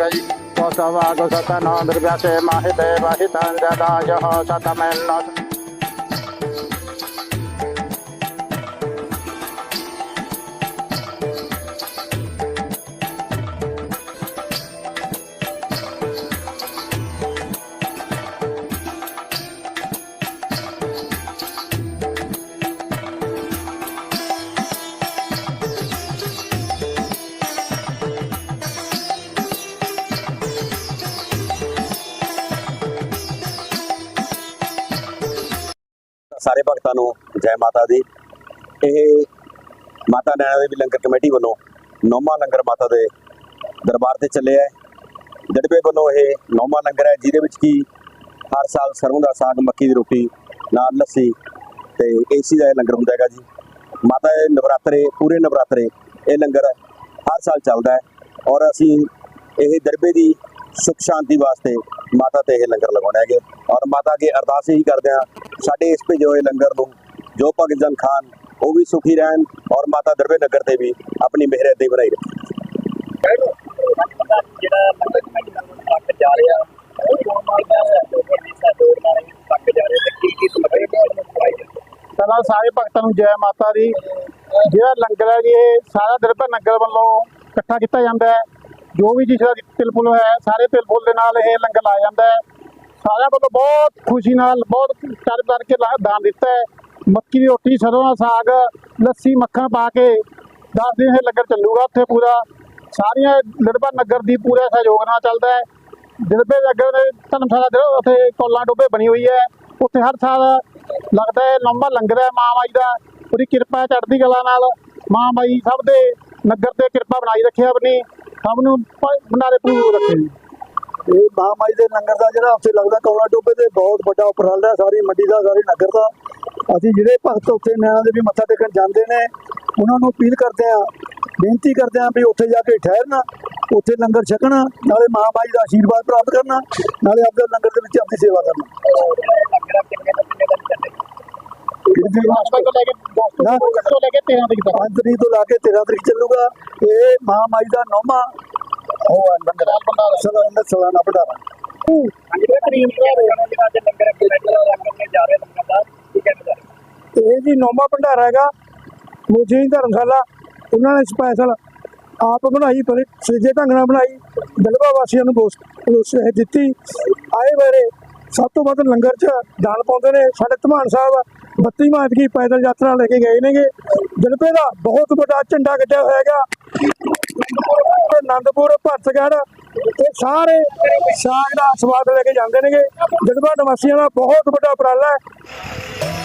गई वसवाग सतनोन्द्रव्यसे महिते महितं जदायः शतमेन्न ਸਾਰੇ ਭਗਤਾਂ ਨੂੰ ਜੈ ਮਾਤਾ ਦੀ। ਇਹ ਮਾਤਾ ਨੈਣਾ ਦੇਵੀ ਲੰਗਰ ਕਮੇਟੀ ਵੱਲੋਂ ਨੌਵਾਂ ਲੰਗਰ ਮਾਤਾ ਦੇ ਦਰਬਾਰ ਤੇ ਚੱਲਿਆ ਹੈ। ਜੜਬੇ ਵੱਲੋਂ ਇਹ ਨੌਵਾਂ ਲੰਗਰ ਹੈ, ਜਿਹਦੇ ਵਿੱਚ ਕੀ ਹਰ ਸਾਲ ਸਰੋਂ ਦਾ ਸਾਗ, ਮੱਕੀ ਦੀ ਰੋਟੀ, ਨਾਲ ਲੱਸੀ ਤੇ ਏਸੀ ਦਾ ਇਹ ਲੰਗਰ ਹੁੰਦਾ ਹੈਗਾ ਜੀ। ਮਾਤਾ ਦੇ ਨਵਰਾਤਰੇ, ਪੂਰੇ ਨਵਰਾਤਰੇ ਇਹ ਲੰਗਰ ਹਰ ਸਾਲ ਚੱਲਦਾ ਹੈ ਔਰ ਅਸੀਂ ਇਹ ਦਰਬੇ ਦੀ ਸੁਖ ਸ਼ਾਂਤੀ ਵਾਸਤੇ ਮਾਤਾ ਤੇ ਇਹ ਲੰਗਰ ਲਗਾਉਣਾ ਹੈਗੇ। ਔਰ ਮਾਤਾ ਅੱਗੇ ਅਰਦਾਸ ਹੀ ਕਰਦੇ ਹਾਂ ਸਾਡੇ ਇਸ ਭੇਜੇ ਹੋਏ ਲੰਗਰ ਨੂੰ, ਜੋ ਭਗਤ ਜਨ ਖਾਨ, ਉਹ ਵੀ ਸੁਖੀ ਰਹਿਣ ਔਰ ਮਾਤਾ ਦਰਬੇ ਨਗਰ ਤੇ ਵੀ ਆਪਣੀ ਮਿਹਰ ਦੇ ਬਣਾਈ ਰੱਖੇ ਦੀ ਸਹਿਯੋਗ ਨਾਲ ਪਹਿਲਾਂ ਸਾਰੇ ਭਗਤਾਂ ਨੂੰ ਜੈ ਮਾਤਾ ਦੀ। ਜਿਹੜਾ ਲੰਗਰ ਹੈ ਜੀ, ਇਹ ਸਾਰਾ ਦਰਬਾਰ ਨਗਰ ਵੱਲੋਂ ਇਕੱਠਾ ਕੀਤਾ ਜਾਂਦਾ ਹੈ। ਜੋ ਵੀ ਜਿਸ ਦਾ ਤਿਲ ਫੁੱਲ ਹੈ, ਸਾਰੇ ਤਿਲ ਫੁੱਲ ਦੇ ਨਾਲ ਇਹ ਲੰਗਰ ਲਾਇਆ ਜਾਂਦਾ ਹੈ। ਸਾਰਿਆਂ ਵੱਲੋਂ ਬਹੁਤ ਖੁਸ਼ੀ ਨਾਲ, ਬਹੁਤ ਕਰ ਕਰਕੇ ਲਾ- ਦਾਨ ਦਿੱਤਾ ਹੈ। ਮੱਕੀ ਦੀ ਰੋਟੀ, ਸਰੋਂ ਦਾ ਸਾਗ, ਲੱਸੀ, ਮੱਖਣ ਪਾ ਕੇ 10 ਦਿਨ ਇਹ ਲੰਗਰ ਚੱਲੂਗਾ ਉੱਥੇ ਪੂਰਾ। ਸਾਰੀਆਂ ਲੜਬਾ ਨਗਰ ਦੀ ਪੂਰਾ ਸਹਿਯੋਗ ਨਾਲ ਚੱਲਦਾ ਹੈ। ਦਿਲਬੇ ਨਗਰ ਦੇ ਧਰਮਸ਼ਾਲਾ ਦੇ ਉੱਥੇ ਕੋਲਾਂ ਡੋਬੇ ਬਣੀ ਹੋਈ ਹੈ। ਉੱਥੇ ਹਰ ਸਾਲ ਲੱਗਦਾ ਹੈ ਲੰਬਾ ਲੰਗਰ ਹੈ ਮਾਂ ਬਾਈ ਦਾ। ਪੂਰੀ ਕਿਰਪਾ ਚੜ੍ਹਦੀ ਕਲਾ ਨਾਲ ਮਾਂ ਬਾਈ ਸਭ ਦੇ ਨਗਰ ਤੇ ਕਿਰਪਾ ਬਣਾਈ ਰੱਖਿਆ ਆਪਣੀ। ਸਭ ਨੂੰ ਭ- ਭੰਡਾਰੇ ਪੂਰ ਰੱਖੇ ਜੀ ਇਹ ਮਹਾਮਾਈ ਦੇ ਲੰਗਰ ਦਾ ਜਿਹੜਾ ਉੱਥੇ ਲੱਗਦਾ ਕੌਲਾ ਟੋਬੇ ਤੇ ਬਹੁਤ ਵੱਡਾ ਉਪਰਾਲਾ ਸਾਰੀ ਮੰਡੀ ਦਾ ਸਾਰੀ ਨਗਰ ਦਾ। ਅਸੀਂ ਜਿਹੜੇ ਭਗਤ ਉੱਥੇ ਨੈਣਾ ਦੇ ਵੀ ਮੱਥਾ ਟੇਕਣ ਜਾਂਦੇ ਨੇ ਉਹਨਾਂ ਨੂੰ ਅਪੀਲ ਕਰਦੇ ਆ ਬੇਨਤੀ ਕਰਦੇ ਆ ਵੀ ਉੱਥੇ ਜਾ ਕੇ ਠਹਿਰਨਾ ਉੱਥੇ ਲੰਗਰ ਛਕਣਾ ਨਾਲੇ ਮਹਾਮਾਈ ਦਾ ਆਸ਼ੀਰਵਾਦ ਪ੍ਰਾਪਤ ਕਰਨਾ ਨਾਲੇ ਆਪਣੇ ਲੰਗਰ ਦੇ ਵਿੱਚ ਆਪਣੀ ਸੇਵਾ ਕਰਨਾ। ਨਾ। ਤੋਂ ਲੈ ਕੇ 13 ਤੱਕ ਤੱਕ। 5 ਤਰੀਕ ਤੋਂ ਲਾ ਕੇ 13 ਤਰੀਕ ਚੱਲੂਗਾ। ਇਹ ਮਹਾਮਾਈ ਦਾ ਨੌਵਾਂ ਉਹ ਹੈ ਲੰਗਰ ਸਲਾਨਾ ਸਲਾਨਾ ਪੜਾਵਾ ਇਹ ਜੀ ਨੌਵਾਂ ਭੰਡਾਰਾ ਹੈਗਾ ਮੋਜੀ ਧਰਮਸ਼ਾਲਾ, ਉਹਨਾਂ ਨੇ ਸਪੈਸ਼ਲ ਆਪ ਬਣਾਈ, ਪਰ ਸਜੇ ਢੰਗ ਨਾਲ ਬਣਾਈ ਦਲਵਾ ਵਾਸੀਆਂ ਨੂੰ ਬੋਸ ਦਿੱਤੀ। ਆਏ ਵੇਰੇ ਸਭ ਤੋਂ ਵੱਧ ਲੰਗਰ 'ਚ ਦਾਨ ਪਾਉਂਦੇ ਨੇ। ਸਾਡੇ ਧਮਾਨ ਸਾਹਿਬ 32 ਮਾਰਚ ਦੀ ਪੈਦਲ ਯਾਤਰਾ ਲੈ ਕੇ ਗਏ ਨੇਗੇ। ਜਲਪੇ ਦਾ ਬਹੁਤ ਵੱਡਾ ਝੰਡਾ ਕੱਢਿਆ ਹੋਇਆ ਹੈਗਾ। ਆਨੰਦਪੁਰ ਭਰਤਗੜ੍ਹ ਇਹ ਸਾਰੇ ਸਾਗ ਦਾ ਸਵਾਦ ਲੈ ਕੇ ਜਾਂਦੇ ਨੇਗੇ। ਜਲਪਾ ਨਿਵਾਸੀਆਂ ਦਾ ਬਹੁਤ ਵੱਡਾ ਉਪਰਾਲਾ ਹੈ।